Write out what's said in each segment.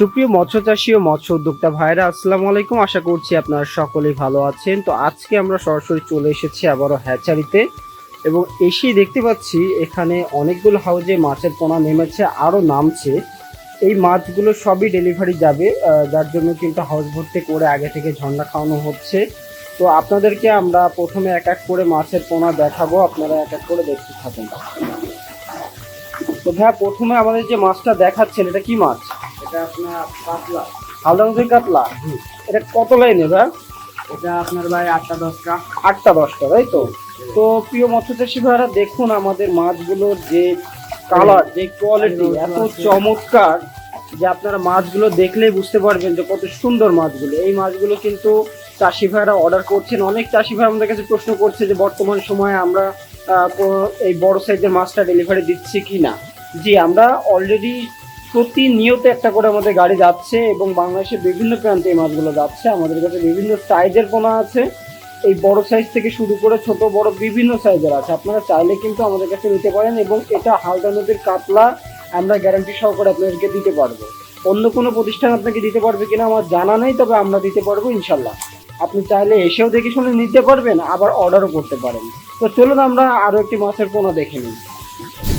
সুপ্রিয় মৎস্য চাষী ও মৎস্য উদ্যোক্তা ভাইরা আসসালামু আলাইকুম। আশা করছি আপনারা সকলেই ভালো আছেন। তো আজকে আমরা সরাসরি চলে এসেছি আবারও হ্যাচারিতে এবং এসেই দেখতে পাচ্ছি এখানে অনেকগুলো হাউজে মাছের পোনা নেমেছে, আরও নামছে। এই মাছগুলো সবই ডেলিভারি যাবে যার জন্য কিন্তু হাউস ভর্তি করে আগে থেকে ঝন্ডা খাওয়ানো হচ্ছে। তো আপনাদেরকে আমরা প্রথমে এক এক করে মাছের পোনা দেখাবো, আপনারা এক এক করে দেখতে থাকুন। তো ভাইয়া, প্রথমে আমাদের যে মাছটা দেখাচ্ছেন, এটা কি মাছ? এটা আপনার নদীর কাতলা? এটা কত লাইনে ভাই? এটা আপনার ভাই আটটা দশটা। আটটা দশটা তাই তো? তো প্রিয় মৎস্যচাষী ভাইরা দেখুন আমাদের মাছগুলোর যে কালার যে কোয়ালিটি এত চমৎকার যে আপনারা মাছগুলো দেখলেই বুঝতে পারবেন যে কত সুন্দর মাছগুলো। এই মাছগুলো কিন্তু চাষি ভাইরা অর্ডার করছেন। অনেক চাষি ভাই আমাদের কাছে প্রশ্ন করছে যে বর্তমান সময়ে আমরা এই বড় সাইজের মাছটা ডেলিভারি দিচ্ছি কি না জি আমরা অলরেডি প্রতিনিয়ত একটা করে আমাদের গাড়ি যাচ্ছে এবং বাংলাদেশের বিভিন্ন প্রান্তে এই মাছগুলো যাচ্ছে। আমাদের কাছে বিভিন্ন সাইজের পোনা আছে। এই বড় সাইজ থেকে শুরু করে ছোট, বড় বিভিন্ন সাইজের আছে। আপনারা চাইলে কিন্তু আমাদের কাছে নিতে পারেন এবং এটা হালদা নদীর কাতলা আমরা গ্যারান্টি সহকারে আপনাদেরকে দিতে পারব। অন্য কোনো প্রতিষ্ঠান আপনাকে দিতে পারবে কিনা আমার জানা নেই, তবে আমরা দিতে পারব ইনশাল্লাহ আপনি চাইলে এসেও দেখে শুনে নিতে পারবেন, আবার অর্ডারও করতে পারেন। তো চলুন আমরা আরও একটি মাছের পোনা দেখে নিই।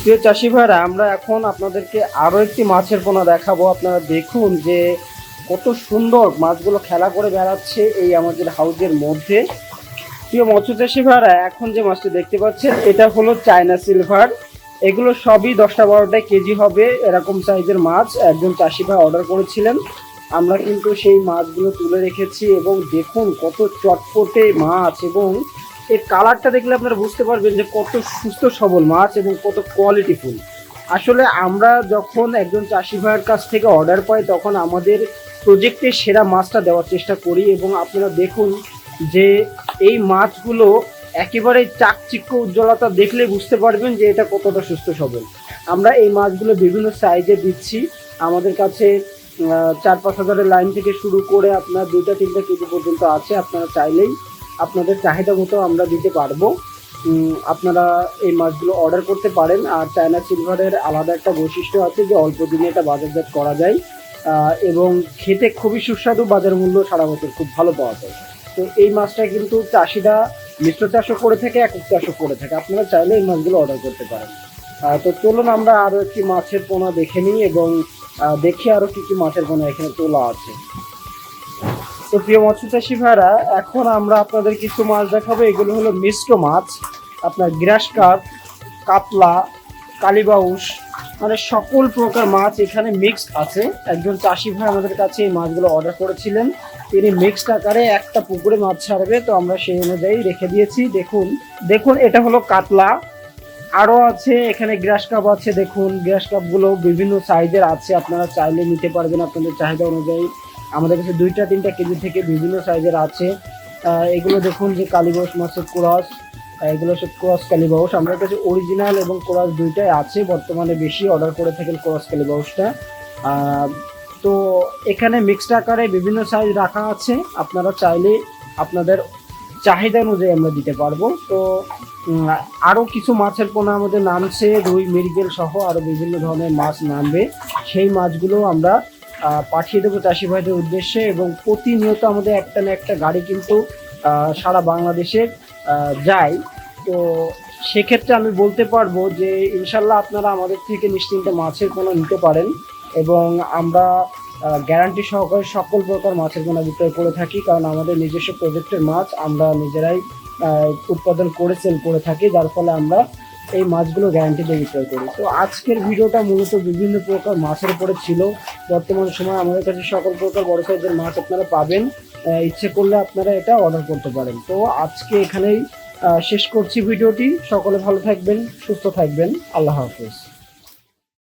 প্রিয় চাষি ভাইরা আমরা এখন আপনাদেরকে আরও একটি মাছের পোনা দেখাবো। আপনারা দেখুন যে কত সুন্দর মাছগুলো খেলা করে বেড়াচ্ছে এই আমাদের হাউজের মধ্যে। প্রিয় মৎস্য চাষি ভাইরা এখন যে মাছটি দেখতে পাচ্ছেন, এটা হলো চায়না সিলভার। এগুলো সবই দশটা বারোটা কেজি হবে, এরকম সাইজের মাছ একজন চাষি ভাই অর্ডার করেছিলেন। আমরা কিন্তু সেই মাছগুলো তুলে রেখেছি এবং দেখুন কত চটপটে মাছ এবং এর কালারটা দেখলে আপনারা বুঝতে পারবেন যে কত সুস্থ সবল মাছ এবং কত কোয়ালিটিফুল আসলে আমরা যখন একজন চাষি ভাইয়ের কাছ থেকে অর্ডার পাই, তখন আমাদের প্রজেক্টের সেরা মাছটা দেওয়ার চেষ্টা করি এবং আপনারা দেখুন যে এই মাছগুলো একেবারে চাকচিক্য উজ্জ্বলতা দেখলে বুঝতে পারবেন যে এটা কতটা সুস্থ সবল। আমরা এই মাছগুলো বিভিন্ন সাইজে দিচ্ছি। আমাদের কাছে চার পাঁচ হাজারের লাইন থেকে শুরু করে আপনার দুইটা, তিনটা কেজি পর্যন্ত আছে। আপনারা চাইলেই আপনাদের চাহিদা মতো আমরা দিতে পারব। আপনারা এই মাছগুলো অর্ডার করতে পারেন। আর চায়না সিলভারের আলাদা একটা বৈশিষ্ট্য আছে যে, অল্প দিনে এটা বাজারজাত করা যায়। এবং খেতে খুবই সুস্বাদু, বাজার মূল্য সারা বছর খুব ভালো পাওয়া যায়। তো এই মাছটা কিন্তু চাষিরা মিশ্র চাষও করে থাকে, একক চাষও করে থাকে। আপনারা চাইলে এই মাছগুলো অর্ডার করতে পারেন। তো চলুন আমরা আরও একটি মাছের পোনা দেখে নিই এবং দেখি আরও কি কি মাছের পোনা এখানে তোলা আছে। তো প্রিয় মৎস্য চাষী ভাইরা, এখন আমরা আপনাদের কিছু মাছ দেখাবো। এগুলো হলো মিশ্র মাছ, আপনার গ্রাস কাপ, কাতলা কালিবাউস মানে সকল প্রকার মাছ এখানে মিক্সড আছে। একজন চাষি ভাই আমাদের কাছে এই মাছগুলো অর্ডার করেছিলেন। তিনি মিক্সড আকারে একটা পুকুরে মাছ ছাড়বে, তো আমরা সেই অনুযায়ী রেখে দিয়েছি। দেখুন দেখুন, এটা হলো কাতলা। আরও আছে, এখানে গ্রাস কাপ আছে, দেখুন। গ্রাস কাপগুলো বিভিন্ন সাইজের আছে, আপনারা চাইলে নিতে পারবেন আপনাদের চাহিদা অনুযায়ী। আমাদের কাছে দুইটা, তিনটা কেজি থেকে বিভিন্ন সাইজের আছে। এগুলো দেখুন যে কালীবাউস মাছের ক্রস এগুলো সব ক্রস কালীবাউস আমাদের কাছে অরিজিনাল এবং ক্রস দুইটাই আছে, বর্তমানে বেশি অর্ডার করে থাকেন ক্রস কালীবাউসটা তো এখানে মিক্সড আকারে বিভিন্ন সাইজ রাখা আছে। আপনারা চাইলে আপনাদের চাহিদা অনুযায়ী আমরা দিতে পারব। তো আরও কিছু মাছের পোনা আমাদের নামছে, রুই, মৃগেল সহ আরও বিভিন্ন ধরনের মাছ নামবে। সেই মাছগুলো আমরা পাঠিয়ে দেবো চাষি ভাইদের উদ্দেশ্যে এবং প্রতিনিয়ত আমাদের একটা না একটা গাড়ি কিন্তু সারা বাংলাদেশে যায়। তো সেক্ষেত্রে আমি বলতে পারব যে, ইনশাল্লাহ আপনারা আমাদের থেকে নিশ্চিন্তে মাছের পোনা নিতে পারেন এবং আমরা গ্যারান্টি সহকারে সকল প্রকার মাছের পোনা বিক্রয় করে থাকি কারণ আমাদের নিজস্ব প্রজেক্টের মাছ আমরা নিজেরাই উৎপাদন করে সেল করে থাকি, যার ফলে আমরা এই মাছগুলো গ্যারান্টি দিয়ে বিক্রয় করি। তো আজকের ভিডিওটা মূলত বিভিন্ন প্রকার মাছের উপরে ছিল। বর্তমান সময় আমাদের কাছে সকল প্রকার বড় সাইজের মাছ আপনারা পাবেন। ইচ্ছে করলে আপনারা এটা অর্ডার করতে পারেন। তো আজকে এখানেই শেষ করছি ভিডিওটি। সকলে ভালো থাকবেন, সুস্থ থাকবেন। আল্লাহ হাফিজ।